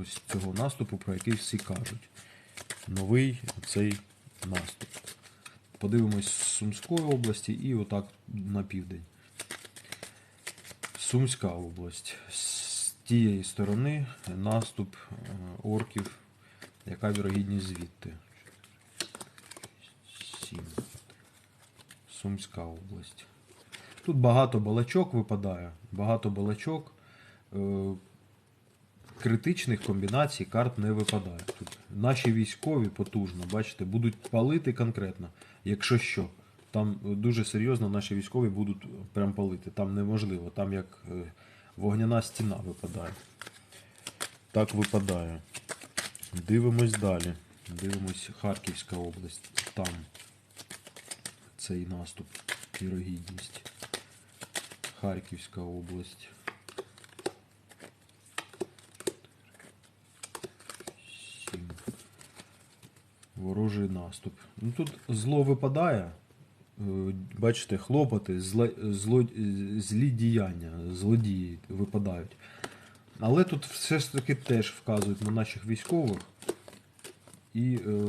ось цього наступу, про який всі кажуть. Новий цей наступ. Подивимось з Сумської області і отак на південь. Сумська область. З тієї сторони наступ е, орків. Яка вірогідність звідти? Сумська область. Тут багато балачок випадає. Багато балачок. Критичних комбінацій карт не випадає. Тут наші військові потужно, бачите, будуть палити конкретно, якщо що. Там дуже серйозно наші військові будуть прям палити. Там неможливо, там як е, вогняна стіна випадає. Так випадає. Дивимось далі. Дивимось Харківська область. Там цей наступ, вірогідність. Харківська область. Сім. Ворожий наступ. Ну тут зло випадає. Е, Бачите, хлопоти, зле, зло, е, злі діяння, злодії випадають. Але тут все ж таки теж вказують на наших військових. І е,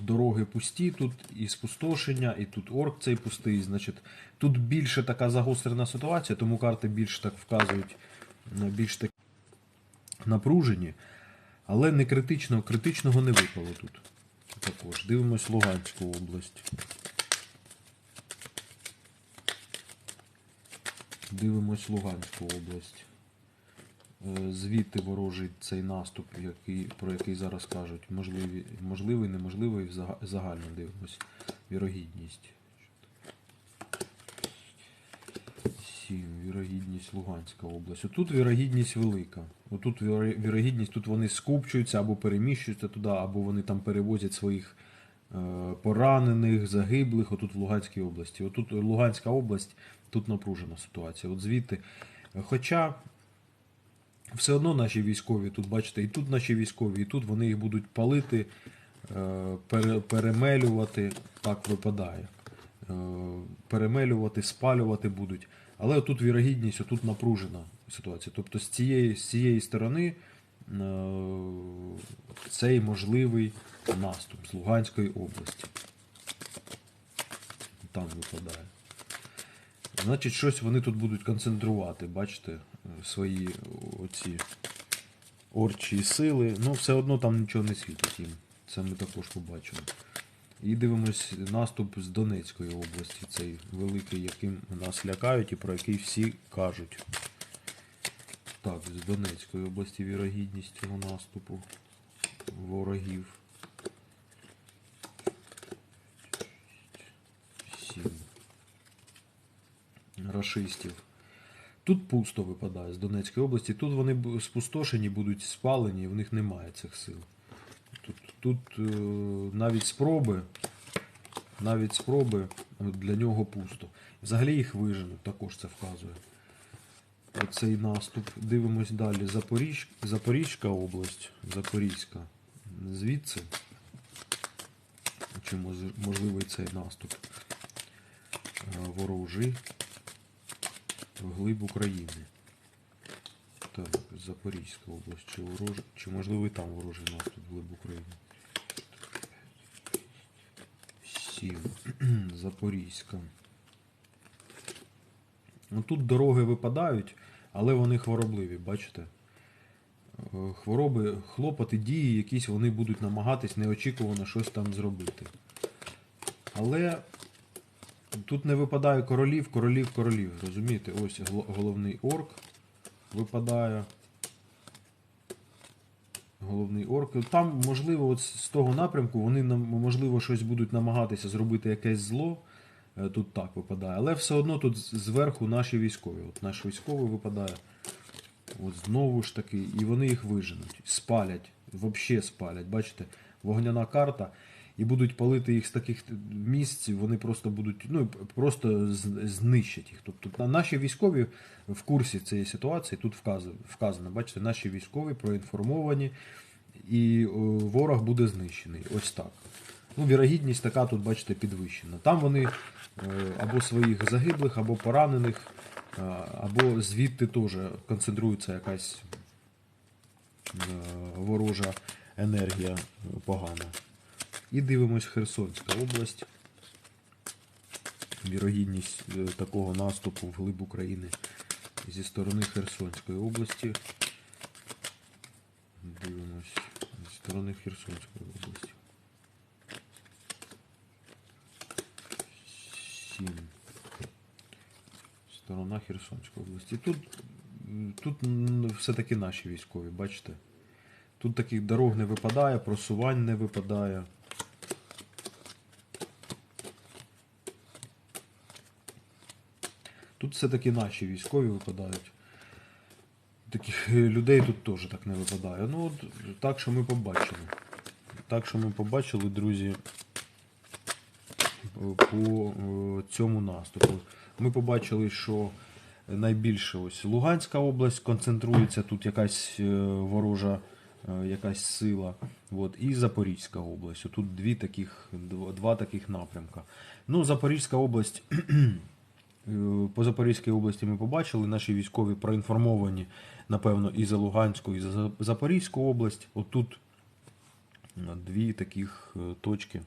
дороги пусті, тут і спустошення, і тут орк цей пустий. Значить, тут більше така загострена ситуація, тому карти більш так вказують більш так напружені. Але не критичного, критичного не випало тут. Також. Дивимось Луганську область. Дивимось Луганську область. Е, Звідти ворожий цей наступ, який, про який зараз кажуть, можливі, можливий, неможливий, загально дивимось. Вірогідність. Сім. Вірогідність Луганська область. Отут вірогідність велика. Отут віро- вірогідність, тут вони скупчуються або переміщуються туди, або вони там перевозять своїх е, поранених, загиблих, отут в Луганській області. Отут Луганська область, тут напружена ситуація. От звідти. Хоча все одно наші військові, тут бачите, і тут наші військові, і тут вони їх будуть палити, е, перемелювати, так випадає. Е, Перемелювати, спалювати будуть. Але тут вірогідність, отут напружена ситуація. Тобто з цієї, з цієї сторони е, цей можливий наступ з Луганської області. Там випадає. Значить, щось вони тут будуть концентрувати, бачите, е, свої оці орчі сили. Ну, все одно там нічого не світить їм. Це ми також побачимо. І дивимось наступ з Донецької області, цей великий, яким нас лякають і про який всі кажуть. Так, з Донецької області вірогідність цього наступу ворогів. Сім. Рашистів. Тут пусто випадає з Донецької області. Тут вони спустошені, будуть спалені, і в них немає цих сил. Тут, тут е, навіть спроби, навіть спроби е, для нього пусто. Взагалі їх виженуть, також це вказує. Оцей наступ. Дивимось далі. Запоріж... Запорізька область. Запорізька. Звідси. Чи можливий цей наступ? Е, Ворожий вглиб України. Так, Запорізька область, чи ворож... чи можливо і там ворожий наступ вглиб України. Сім. Запорізька. Ну, тут дороги випадають, але вони хворобливі, бачите? Е, Хвороби, хлопоти, дії, якісь вони будуть намагатись неочікувано щось там зробити. Але Тут не випадає королів, королів, королів. Розумієте? Ось головний орк випадає. Головний орк. Там, можливо, от з того напрямку вони можливо, щось будуть намагатися зробити якесь зло. Е, Тут так випадає. Але все одно тут зверху наші військові. От наш військовий випадає. От знову ж таки, і вони їх виженуть, спалять, взагалі спалять. Бачите, вогняна карта. І будуть палити їх з таких місць, вони просто будуть, ну просто знищать їх. Тобто наші військові в курсі цієї ситуації тут вказано, бачите, наші військові проінформовані, і ворог буде знищений. Ось так. Ну, вірогідність така тут, бачите, підвищена. Там вони е, або своїх загиблих, або поранених, е, або звідти теж концентрується якась ворожа енергія е, погана. І дивимось Херсонська область. Вірогідність е, такого наступу вглиб України зі сторони Херсонської області. Дивимось зі сторони Херсонської області. 7. Сторона Херсонської області. Тут, тут все-таки наші військові, бачите? Тут таких дорог не випадає, просувань не випадає. Тут все-таки наші військові випадають. Таких людей тут теж так не випадає. Ну, от, так, що ми побачили. Так, що ми побачили, друзі, по е, цьому наступу. Ми побачили, що найбільше ось Луганська область концентрується, тут якась е, ворожа е, якась сила. От, і Запорізька область. Тут дві таких, два, таких напрямка. Ну, Запорізька область. По Запорізькій області ми побачили, наші військові проінформовані, напевно, і за Луганську, і за Запорізьку область. Отут дві таких точки